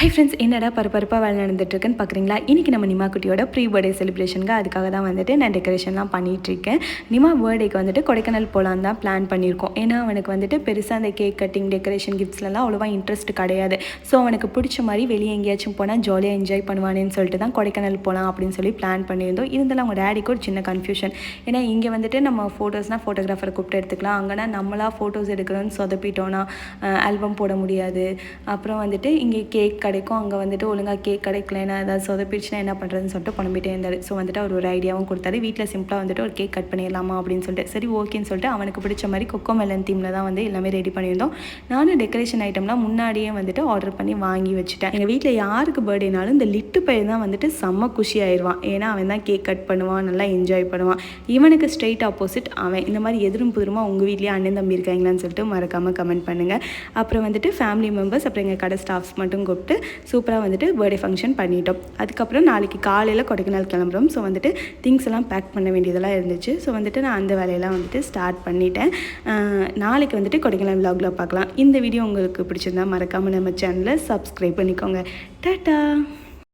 Hi friends என்னடா பரபரப்பாக வேலை நடந்துட்டுருக்குன்னு பார்க்குறீங்களா? இன்றைக்கி நம்ம நிமா குட்டியோட ப்ரீ பர்த்டே செலிப்ரேஷனுக்கு அதுக்காக தான் வந்துட்டு நான் டெக்கரேஷன்லாம் பண்ணிகிட்ருக்கேன் நிமா பர்த்டேக்கு வந்துட்டு கொடைக்கானல் போகலான்னு தான் பிளான் பண்ணியிருக்கோம். ஏன்னா அவனுக்கு வந்துட்டு பெருசாக அந்த கேக் கட்டிங் டெக்கரேஷன் கிஃப்ட்ஸ்லாம் அவ்வளோவா இன்ட்ரெஸ்ட் கிடையாது. ஸோ அவனுக்கு பிடிச்ச மாதிரி வெளியே எங்கேயாச்சும் போனால் ஜாலியாக என்ஜாய் பண்ணுவானேன்னு சொல்லிட்டு தான் கொடைக்கானல் போகலாம் அப்படின்னு சொல்லி பிளான் பண்ணியிருந்தோம். இருந்தாலும் அவங்க டேடிக்கு ஒரு சின்ன கன்ஃபியூஷன் ஏன்னா இங்கே வந்துட்டு நம்ம ஃபோட்டோஸ்னால் ஃபோட்டோகிராஃபரை கூப்பிட்டு எடுத்துக்கலாம். அங்கேனா நம்மளாக ஃபோட்டோஸ் எடுக்கிறோன்னு சொதப்பிட்டோன்னா ஆல்பம் போட முடியாது. அப்புறம் வந்துட்டு இங்கே கேக் கிடைக்கும். அங்கே வந்துட்டு ஒழுங்காக கேக் கிடைக்கலனா ஏதாவது சொதப்பிடுச்சுன்னா என்ன பண்ணுறதுன்னு சொல்லிட்டு புலம்பிட்டே இருந்தார். ஸோ வந்துட்டு அவர் ஒரு ஐடியாவும் கொடுத்தாரு. வீட்டில் சிம்பிளாக வந்துட்டு ஒரு கேக் கட் பண்ணிடலாமா அப்படின்னு சொல்லிட்டு. சரி ஓகேன்னு சொல்லிட்டு அவனுக்கு பிடிச்ச மாதிரி கொக்கோ மெலன் தீமில் தான் வந்து எல்லாமே ரெடி பண்ணியிருந்தோம். நானும் டெக்கரேஷன் ஐட்டம்லாம் முன்னாடியே வந்துட்டு ஆர்டர் பண்ணி வாங்கி வச்சுட்டேன். எங்கள் வீட்டில் யாருக்கு பர்த்டேனாலும் இந்த லிட்டு பையன் தான் வந்துட்டு செம்ம குஷி ஆயிடுவான் ஏன்னா அவன் தான் கேக் கட் பண்ணுவான் நல்லா என்ஜாய் பண்ணுவான். இவனுக்கு ஸ்ட்ரெயிட் ஆப்போசிட் அவன். இந்த மாதிரி எதிரும் புதிருமா உங்கள் வீட்லேயே அண்ணன் தம்பி இருக்காங்களான்னு சொல்லிட்டு மறக்காமல் கமெண்ட் பண்ணுங்கள் அப்புறம் வந்துட்டு ஃபேமிலி மெம்பர்ஸ் அப்புறம் எங்கள் கடை ஸ்டாஃப்ஸ் மட்டும் கூப்பிட்டு சூப்பராக வந்துட்டு பர்த்டே ஃபங்க்ஷன் பண்ணிட்டோம். அதுக்கப்புறம் நாளைக்கு காலையில் கொடைக்கானல் கிளம்புறோம். ஸோ வந்துட்டு திங்ஸ் எல்லாம் பேக் பண்ண வேண்டியதெல்லாம் இருந்துச்சு. ஸோ வந்துட்டு நான் அந்த வேலையெல்லாம் வந்துட்டு ஸ்டார்ட் பண்ணிட்டேன். நாளைக்கு வந்துட்டு கொடைக்கானல் விலாகில் பார்க்கலாம். இந்த வீடியோ உங்களுக்கு பிடிச்சிருந்தா மறக்காமல் நம்ம சேனலை சப்ஸ்கிரைப் பண்ணிக்கோங்க. டாட்டா!